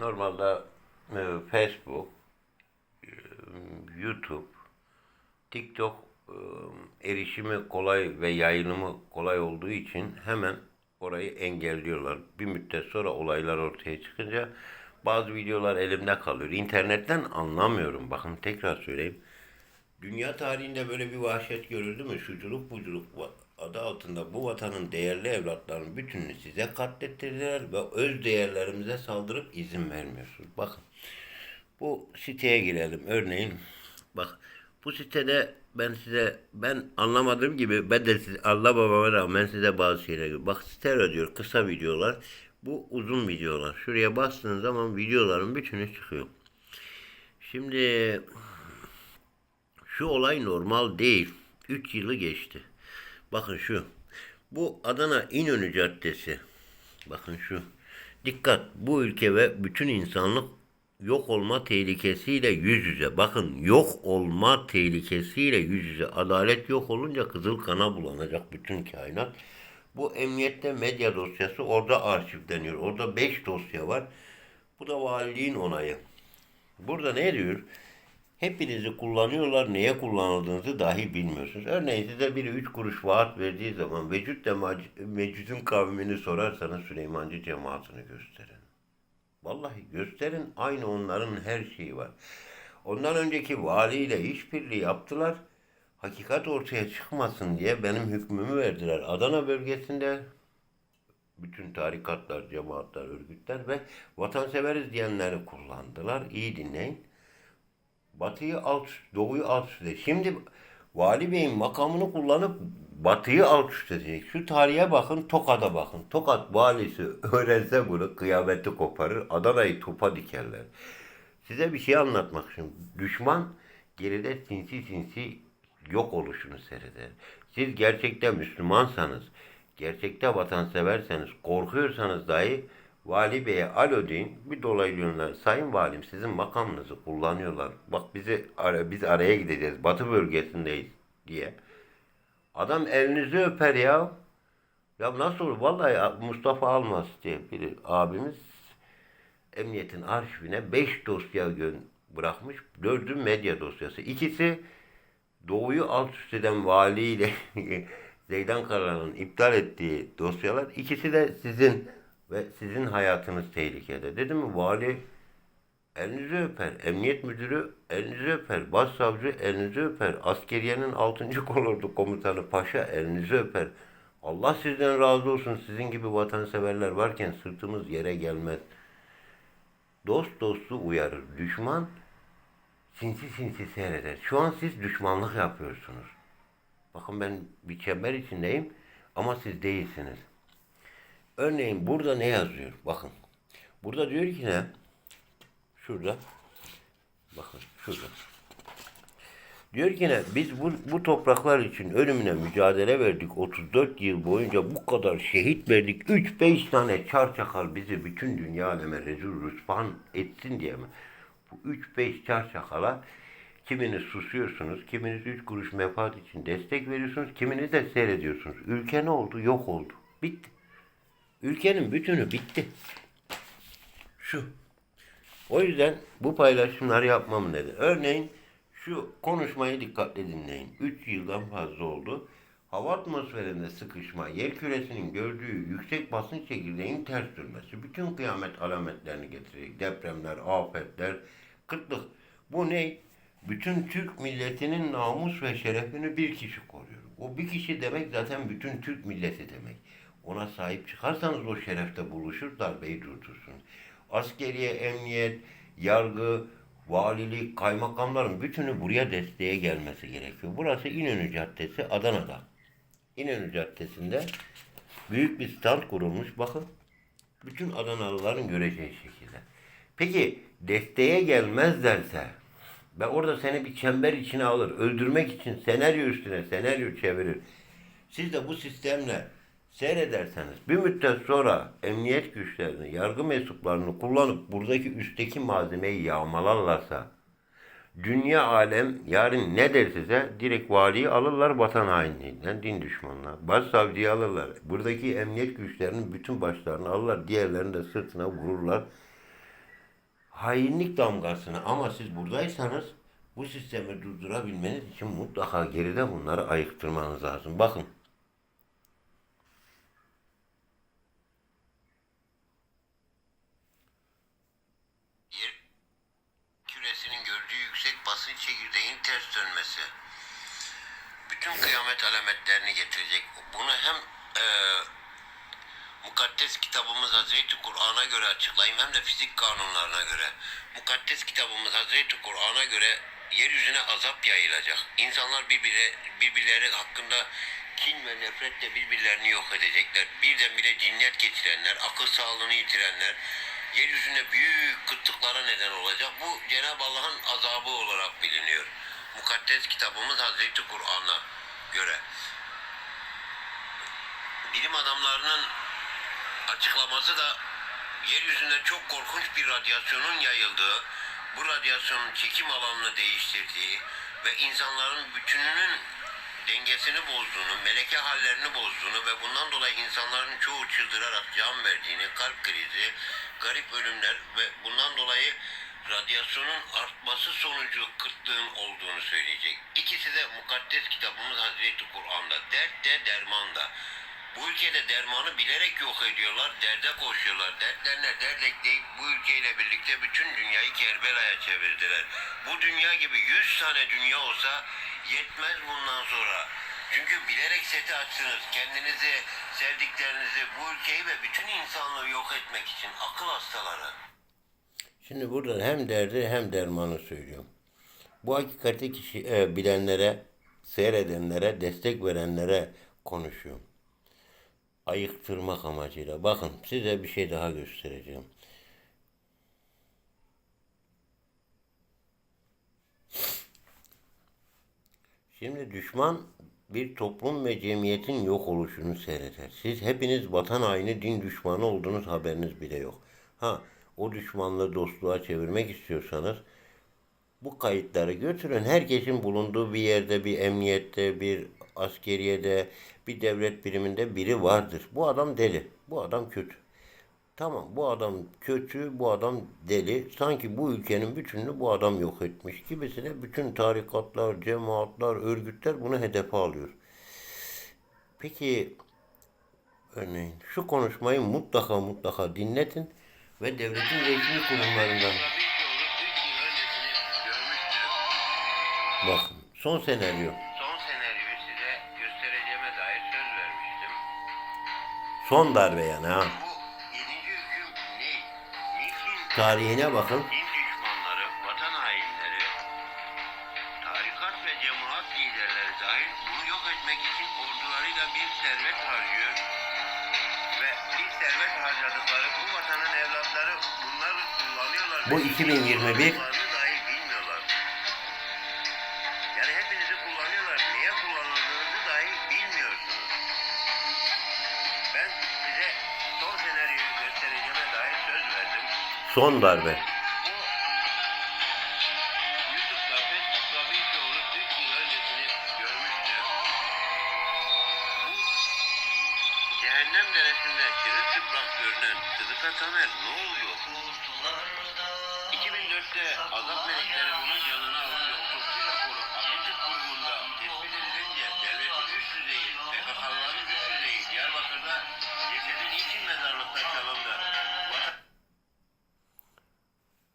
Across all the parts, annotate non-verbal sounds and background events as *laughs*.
Normalde e, Facebook, e, YouTube, TikTok e, erişimi kolay ve yayılımı kolay olduğu için hemen orayı engelliyorlar. Bir müddet sonra olaylar ortaya çıkınca bazı videolar elimde kalıyor. İnternetten anlamıyorum. Bakın tekrar söyleyeyim. Dünya tarihinde böyle bir vahşet görüldü mü? Şuculuk buculuk adı altında bu vatanın değerli evlatlarının bütününü size katlettirdiler ve öz değerlerimize saldırıp izin vermiyorsunuz. Bakın bu siteye girelim. Örneğin bak bu sitede ben size ben anlamadığım gibi ben de size, Allah babama rağmen size bazı şeyler bak stereo diyor kısa videolar bu uzun videolar. Şuraya bastığınız zaman videoların bütünü çıkıyor. Şimdi şu olay normal değil. 3 yılı geçti bakın şu bu Adana İnönü Caddesi bakın şu dikkat bu ülke ve bütün insanlık yok olma tehlikesiyle yüz yüze. Bakın yok olma tehlikesiyle yüz yüze. Adalet yok olunca kızıl kana bulanacak bütün kainat. Bu emniyette medya dosyası orada arşivleniyor. Orada 5 dosya var. Bu da valiliğin onayı. Burada ne diyor? Hepinizi kullanıyorlar. Neye kullanıldığınızı dahi bilmiyorsunuz. Örneğin size biri 3 kuruş vaat verdiği zaman vecud de mecudun kavmini sorarsanız Süleymancı cemaatini gösterin. Vallahi gösterin aynı onların her şeyi var. Ondan önceki valiyle işbirliği yaptılar. Hakikat ortaya çıkmasın diye benim hükmümü verdiler. Adana bölgesinde bütün tarikatlar, cemaatler, örgütler ve vatanseveriz diyenleri kullandılar. İyi dinleyin. Batıyı alt, doğuyu alt üst edecek. Şimdi Vali Bey'in makamını kullanıp Batı'yı alt üst edecek. Şu tarihe bakın, Tokat'a bakın. Tokat valisi *laughs* öğrense bunu kıyameti koparır. Adana'yı topa dikerler. Size bir şey anlatmak için. Düşman geride sinsi sinsi yok oluşunu seyreder. Siz gerçekten Müslümansanız, gerçekte vatanseverseniz, korkuyorsanız dahi Vali Bey'e alo deyin. Bir dolaylı yönden sayın valim sizin makamınızı kullanıyorlar. Bak bizi biz araya gideceğiz. Batı bölgesindeyiz diye. Adam elinizi öper ya. Ya nasıl olur? Vallahi Mustafa Almaz diye bir abimiz emniyetin arşivine 5 dosya bırakmış. Dördü medya dosyası. İkisi Doğu'yu alt üst eden valiyle *laughs* Zeydan Karalan'ın iptal ettiği dosyalar. İkisi de sizin ve sizin hayatınız tehlikede. Dedim mi vali elinizi öper. Emniyet müdürü elinizi öper. Başsavcı elinizi öper. Askeriyenin 6. *laughs* kolordu komutanı paşa elinizi öper. Allah sizden razı olsun. Sizin gibi vatanseverler varken sırtımız yere gelmez. Dost dostu uyarır. Düşman sinsi sinsi seyreder. Şu an siz düşmanlık yapıyorsunuz. Bakın ben bir çember içindeyim ama siz değilsiniz. Örneğin burada ne yazıyor? Bakın. Burada diyor ki ne? Şurada. Bakın şurada. Diyor ki ne? Biz bu, bu topraklar için ölümüne mücadele verdik. 34 yıl boyunca bu kadar şehit verdik. 3-5 tane çar çakal bizi bütün dünya aleme rezil rüsvan etsin diye mi? Bu 3-5 çar çakala kiminiz susuyorsunuz, kiminiz 3 kuruş menfaat için destek veriyorsunuz, kiminiz de seyrediyorsunuz. Ülke ne oldu? Yok oldu. Bitti. Ülkenin bütünü bitti. Şu. O yüzden bu paylaşımları yapmam neden. Örneğin şu konuşmayı dikkatle dinleyin. 3 yıldan fazla oldu. Hava atmosferinde sıkışma, yer küresinin gördüğü yüksek basınç çekirdeğin ters dönmesi, bütün kıyamet alametlerini getirecek. Depremler, afetler, kıtlık. Bu ne? Bütün Türk milletinin namus ve şerefini bir kişi koruyor. O bir kişi demek zaten bütün Türk milleti demek. Ona sahip çıkarsanız o şerefte buluşur, darbeyi durdursun. Askeriye, emniyet, yargı, valilik, kaymakamların bütünü buraya desteğe gelmesi gerekiyor. Burası İnönü Caddesi, Adana'da. İnönü Caddesi'nde büyük bir stand kurulmuş. Bakın, bütün Adanalıların göreceği şekilde. Peki desteğe gelmezlerse ve orada seni bir çember içine alır, öldürmek için senaryo üstüne senaryo çevirir. Siz de bu sistemle seyrederseniz bir müddet sonra emniyet güçlerini, yargı mensuplarını kullanıp buradaki üstteki malzemeyi yağmalarlarsa dünya alem yarın ne der size? Direkt valiyi alırlar vatan hainliğinden, din düşmanlığı. Başsavcıyı alırlar. Buradaki emniyet güçlerinin bütün başlarını alırlar. Diğerlerini de sırtına vururlar. hainlik damgasını ama siz buradaysanız bu sistemi durdurabilmeniz için mutlaka geride bunları ayıktırmanız lazım. Bakın. Yer küresinin gördüğü yüksek basınç çekirdeğin ters dönmesi bütün kıyamet alametlerini getirecek. Bunu hem eee mukaddes kitabımız Hazreti Kur'an'a göre açıklayayım hem de fizik kanunlarına göre. Mukaddes kitabımız Hazreti Kur'an'a göre yeryüzüne azap yayılacak. İnsanlar birbirleri, birbirleri hakkında kin ve nefretle birbirlerini yok edecekler. Birdenbire cinnet geçirenler, akıl sağlığını yitirenler, yeryüzünde büyük kıtlıklara neden olacak. Bu Cenab-ı Allah'ın azabı olarak biliniyor. Mukaddes kitabımız Hazreti Kur'an'a göre. Bilim adamlarının açıklaması da yeryüzünde çok korkunç bir radyasyonun yayıldığı, bu radyasyonun çekim alanını değiştirdiği ve insanların bütününün dengesini bozduğunu, meleke hallerini bozduğunu ve bundan dolayı insanların çoğu çıldırarak can verdiğini, kalp krizi, garip ölümler ve bundan dolayı radyasyonun artması sonucu kıtlığın olduğunu söyleyecek. İkisi de mukaddes kitabımız Hazreti Kur'an'da. Dert de derman da. Bu ülkede dermanı bilerek yok ediyorlar, derde koşuyorlar. Dertlerine dert ekleyip bu ülkeyle birlikte bütün dünyayı Kerbela'ya çevirdiler. Bu dünya gibi 100 tane dünya olsa yetmez bundan sonra. Çünkü bilerek seti açtınız. Kendinizi, sevdiklerinizi, bu ülkeyi ve bütün insanlığı yok etmek için akıl hastaları. Şimdi burada hem derdi hem dermanı söylüyorum. Bu hakikati kişi, e, bilenlere, seyredenlere, destek verenlere konuşuyorum ayıktırmak amacıyla. Bakın size bir şey daha göstereceğim. Şimdi düşman bir toplum ve cemiyetin yok oluşunu seyreder. Siz hepiniz vatan haini, din düşmanı olduğunuz haberiniz bile yok. Ha, o düşmanlığı dostluğa çevirmek istiyorsanız bu kayıtları götürün. Herkesin bulunduğu bir yerde, bir emniyette, bir askeriyede, bir devlet biriminde biri vardır. Bu adam deli, bu adam kötü. Tamam bu adam kötü, bu adam deli. Sanki bu ülkenin bütününü bu adam yok etmiş gibisine bütün tarikatlar, cemaatler, örgütler bunu hedefe alıyor. Peki örneğin şu konuşmayı mutlaka mutlaka dinletin ve devletin resmi kurumlarından Bakın son senaryo. Son senaryoyu size göstereceğime dair söz vermiştim. Son darbe yani ha. Bu yedinci hüküm ne? Niçin Tarihine bakın. Harcadıkları bu vatanın evlatları bunları kullanıyorlar. Bu ve 2021 kullandıklarını dahi bilmiyorlar. Yani hepinizi kullanıyorlar. Niye kullanıldığınızı dahi bilmiyorsunuz. Ben size son senaryoyu göstereceğime dair söz verdim. Son darbe. Deresinde çırılçıplak görünen Sıdıka Tamer ne oluyor? 2004'te azap melekleri bunun canını alıyor. Otopsi raporu Akıncı kurumunda tespit edilince devletin üst düzeyi, PKK'ların üst düzeyi Diyarbakır'da cesedi niçin mezarlıkta çalındı?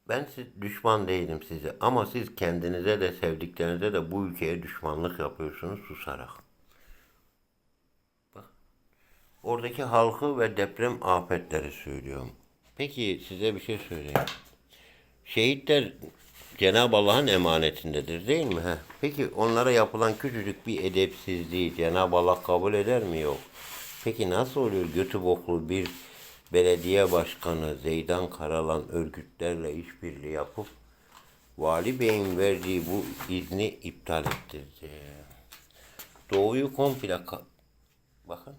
Ben siz, düşman değilim size ama siz kendinize de sevdiklerinize de bu ülkeye düşmanlık yapıyorsunuz susarak. Bak. Oradaki halkı ve deprem afetleri söylüyorum. Peki size bir şey söyleyeyim. Şehitler Cenab-ı Allah'ın emanetindedir değil mi? Heh. Peki onlara yapılan küçücük bir edepsizliği Cenab-ı Allah kabul eder mi? Yok. Peki nasıl oluyor götü boklu bir belediye başkanı Zeydan Karalan örgütlerle işbirliği yapıp Vali Bey'in verdiği bu izni iptal ettirdi. Doğuyu komple bakın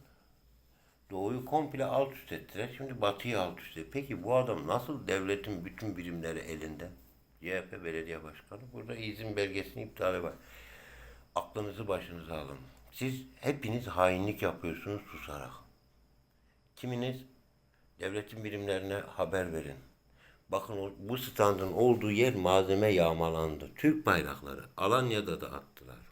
Doğuyu komple alt üst ettiler. Şimdi batıyı alt üst ediyor. Peki bu adam nasıl devletin bütün birimleri elinde? CHP belediye başkanı. Burada izin belgesini iptali var. Aklınızı başınıza alın. Siz hepiniz hainlik yapıyorsunuz susarak. Kiminiz devletin birimlerine haber verin. Bakın bu standın olduğu yer malzeme yağmalandı. Türk bayrakları. Alanya'da da attılar.